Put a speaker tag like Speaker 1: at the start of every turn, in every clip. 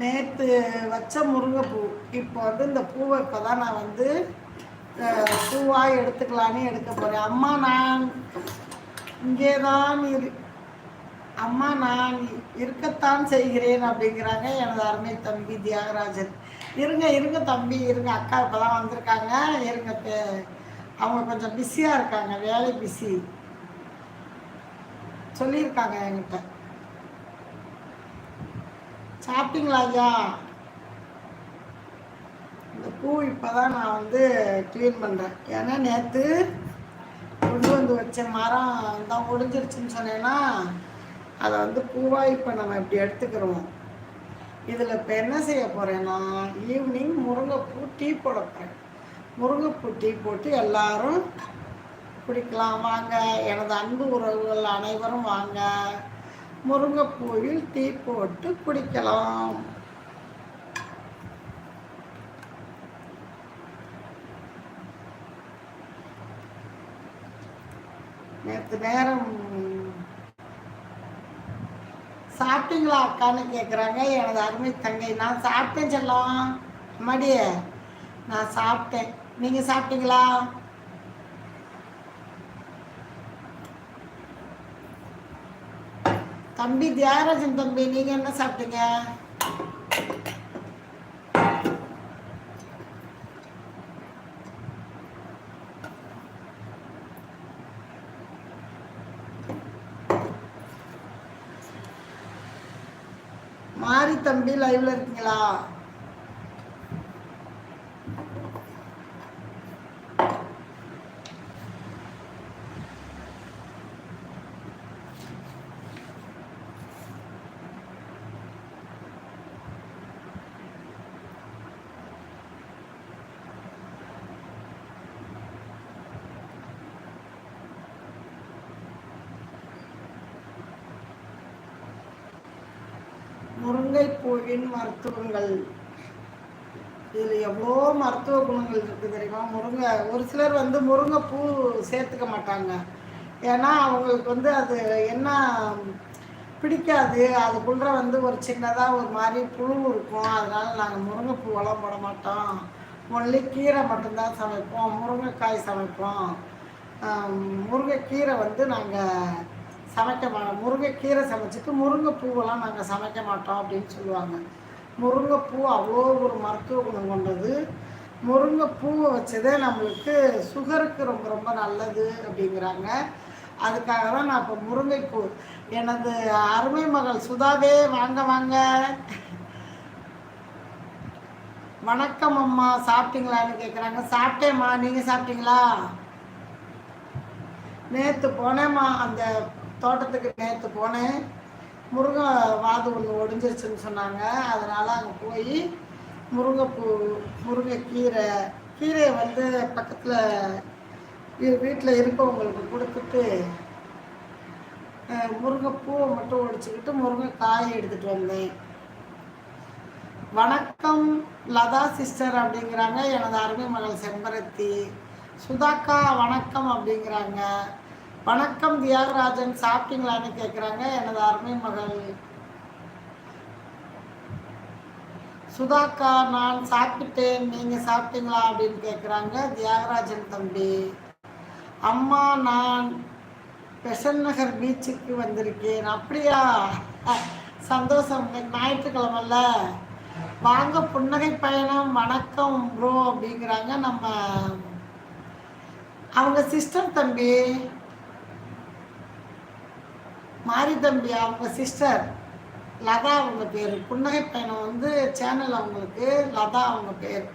Speaker 1: நேற்று வச்ச முருங்கைப்பூ. இப்போ வந்து இந்த பூவை இப்போ தான் நான் வந்து பூவாக எடுத்துக்கலான்னு எடுக்க போகிறேன் அம்மா நான் இங்கே தான் இரு அம்மா நான் இருக்கத்தான் செய்கிறேன் அப்படிங்கிறாங்க எனது அருமை தம்பி தியாகராஜன். இருங்க இருங்க தம்பி இருங்க. அக்கா இப்போ தான் வந்திருக்காங்க. இருங்க அவங்க கொஞ்சம் பிஸியாக இருக்காங்க. வேலை பிஸி சொல்லியிருக்காங்க என்கிட்ட. சாப்பிட்டீங்களா ஐயா இந்த பூ இப்போ தான் நான் வந்து க்ளீன் பண்ணுறேன் ஏன்னா நேற்று கொண்டு வந்து வச்ச மரம் தான் ஒடிஞ்சிருச்சுன்னு சொன்னேன்னா அதை வந்து பூவாக இப்போ நம்ம இப்படி எடுத்துக்கிறோம். இதில் இப்போ என்ன செய்ய போகிறேன்னா ஈவினிங் முருங்கைப்பூ டீ போட போகிறேன் முருங்கைப்பூ டீ போட்டு எல்லாரும் குடிக்கலாம். வாங்க. எனது அன்பு உறவுகள் அனைவரும் வாங்க. முருங்கைப்பூவில் டீ போட்டு குடிக்கலாம். நேற்று நேரம் சாப்பிட்டீங்களா அக்கான்னு கேட்குறாங்க எனது அருமை தங்கை நான் சாப்பிட்டேன் செல்லம். மடியே நான் சாப்பிட்டேன். நீங்கள் சாப்பிட்டீங்களா? தம்பி தியாகராஜன் தம்பி நீங்கள் என்ன சாப்பிட்டீங்க? மாரி தம்பி லைவ்ல இருக்கீங்களா? முருங்கைப்பூவின் மருத்துவங்கள். இதில் எவ்வளோ மருத்துவ குணங்கள் இருக்குது தெரியுமா? முருங்கை ஒரு சிலர் வந்து முருங்கைப்பூ சேர்த்துக்க மாட்டாங்க. ஏன்னா அவங்களுக்கு வந்து அது என்ன பிடிக்காது. அதுக்குள்ளே வந்து ஒரு சின்னதாக ஒரு மாதிரி புழு இருக்கும். அதனால் நாங்கள் முருங்கைப்பூவெல்லாம் போட மாட்டோம். ஒன்லி கீரை மட்டும்தான் சமைப்போம். முருங்கைக்காய் சமைப்போம். முருங்கைக்கீரை வந்து நாங்கள் சமைக்க மாட்டோம் முருங்கைக்கீரை சமைச்சிட்டு முருங்கைப்பூவெல்லாம் நாங்கள் சமைக்க மாட்டோம் அப்படின்னு சொல்லுவாங்க. முருங்கைப்பூ அவ்வளோ ஒரு மருத்துவ குணம் கொண்டது. முருங்கைப்பூவை வச்சதே நம்மளுக்கு சுகருக்கு ரொம்ப ரொம்ப நல்லது அப்படிங்கிறாங்க. அதுக்காக தான் நான் இப்போ முருங்கைப்பூ எனது அருமை மகள் சுதாவே வாங்க வாங்க. வணக்கம் அம்மா சாப்பிட்டீங்களான்னு கேட்குறாங்க சாப்பிட்டேம்மா நீங்கள் சாப்பிட்டீங்களா? நேற்று போனேம்மா அந்த தோட்டத்துக்கு நேற்று போனேன். முருங்கை வாது ஒன்று ஒடிஞ்சிருச்சுன்னு சொன்னாங்க. அதனால் அங்கே போய் முருங்கைப்பூ முருங்கைக்கீரை கீரையை வந்து பக்கத்தில் வீட்டில் இருக்கவங்களுக்கு கொடுத்துட்டு முருங்கைப்பூவை மட்டும் ஒடிச்சுக்கிட்டு காய் எடுத்துகிட்டு வந்தேன். வணக்கம் லதா சிஸ்டர் அப்படிங்கிறாங்க. எனது அருமை மகள் செம்பருத்தி. சுதாக்கா வணக்கம் அப்படிங்கிறாங்க. வணக்கம் தியாகராஜன். சாப்பிட்டீங்களான்னு கேட்குறாங்க எனது அருமை மகள் சுதாக்கா நான் சாப்பிட்டேன். நீங்கள் சாப்பிட்டீங்களா அப்படின்னு கேட்குறாங்க தியாகராஜன் தம்பி. அம்மா நான் பெசன் நகர் பீச்சுக்கு வந்திருக்கேன். அப்படியா? சந்தோஷம். ஞாயிற்றுக்கிழமல்ல வாங்க புன்னகை பயணம். வணக்கம் ப்ரோ அப்படிங்கிறாங்க நம்ம அவங்க சிஸ்டர் தம்பி. மாரி தம்பி அவங்க சிஸ்டர் லதா அவங்க பேர். புன்னகை பயணம் வந்து சேனல் அவங்களுக்கு லதா அவங்க பேர்.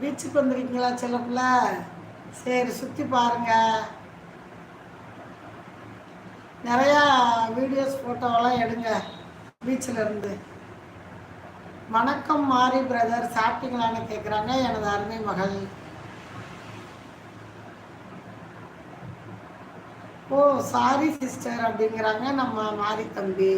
Speaker 1: பீச்சுக்கு வந்துருக்கீங்களா செல்லப்பிள்ள சரி சுற்றி பாருங்க. நிறையா வீடியோஸ் ஃபோட்டோவெல்லாம் எடுங்க பீச்சில் இருந்து. வணக்கம் மாரி பிரதர் சாப்பிட்டீங்களான்னு கேட்குறாங்க எனது அருமை மகள். ஓ சாரி சிஸ்டர் அப்படிங்கிறாங்க நம்ம மாரி தம்பி.